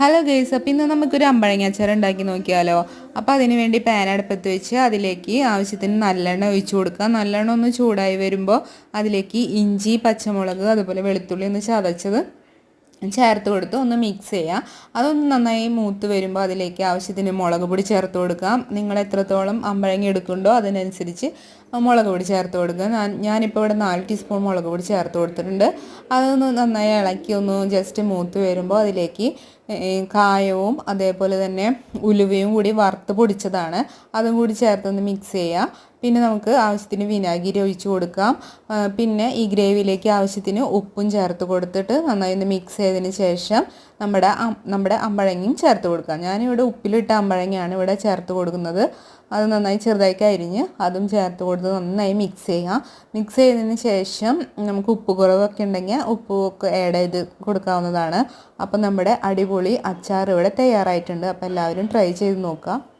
Hello guys അപ്പോൾ ഇന്ന് നമുക്കൊരു അമ്പഴങ്ങ അച്ചാർ ഉണ്ടാക്കി നോക്കിയാലോ? അപ്പോൾ അതിന് വേണ്ടി പാൻ അടുപ്പത്ത് വെച്ച് അതിലേക്ക് ആവശ്യത്തിന് നല്ലെണ്ണ ഒഴിച്ചു കൊടുക്കുക. നല്ലെണ്ണ ഒന്ന് ചൂടായി വരുമ്പോൾ അതിലേക്ക് ഇഞ്ചി പച്ചമുളക് അതുപോലെ വെളുത്തുള്ളി ഒന്ന് ചതച്ചത് ചേർത്ത് കൊടുത്ത് ഒന്ന് മിക്സ് ചെയ്യുക അതൊന്ന് നന്നായി മൂത്ത് വരുമ്പോൾ അതിലേക്ക് ആവശ്യത്തിന് മുളക് പൊടി ചേർത്ത് കൊടുക്കാം. നിങ്ങൾ എത്രത്തോളം അമ്പഴങ്ങ എടുക്കുന്നുണ്ടോ അതിനനുസരിച്ച് മുളക് പൊടി ചേർത്ത് കൊടുക്കുക. ഞാനിപ്പോൾ ഇവിടെ നാല് ടീസ്പൂൺ മുളക് പൊടി ചേർത്ത് കൊടുത്തിട്ടുണ്ട്. അതൊന്ന് നന്നായി ഇളക്കി ഒന്ന് ജസ്റ്റ് മൂത്ത് വരുമ്പോൾ അതിലേക്ക് കായവും അതേപോലെ തന്നെ ഉലുവയും കൂടി വറുത്ത് പൊടിച്ചതാണ്. അതും കൂടി ചേർത്തൊന്ന് മിക്സ് ചെയ്യുക പിന്നെ നമുക്ക് ആവശ്യത്തിന് വിനാഗിരി ഒഴിച്ച് കൊടുക്കാം. പിന്നെ ഈ ഗ്രേവിയിലേക്ക് ആവശ്യത്തിന് ഉപ്പും ചേർത്ത് കൊടുത്തിട്ട് നന്നായി ഒന്ന് മിക്സ് ചെയ്തതിന് ശേഷം നമ്മുടെ നമ്മുടെ അമ്പഴങ്ങയും ചേർത്ത് കൊടുക്കാം. ഞാനിവിടെ ഉപ്പിലിട്ട അമ്പഴങ്ങയാണ് ഇവിടെ ചേർത്ത് കൊടുക്കുന്നത്. അത് നന്നായി ചെറുതായി അരിഞ്ഞ് അതും ചേർത്ത് നന്നായി മിക്സ് ചെയ്യുക മിക്സ് ചെയ്തതിന് ശേഷം നമുക്ക് ഉപ്പ് കുറവൊക്കെ ഉണ്ടെങ്കിൽ ഉപ്പ് ഒക്കെ ആഡ് ചെയ്ത് കൊടുക്കാവുന്നതാണ്. അപ്പം നമ്മുടെ അടിപൊളി അച്ചാർ ഇവിടെ തയ്യാറായിട്ടുണ്ട്. അപ്പോൾ എല്ലാവരും ട്രൈ ചെയ്ത് നോക്കാം.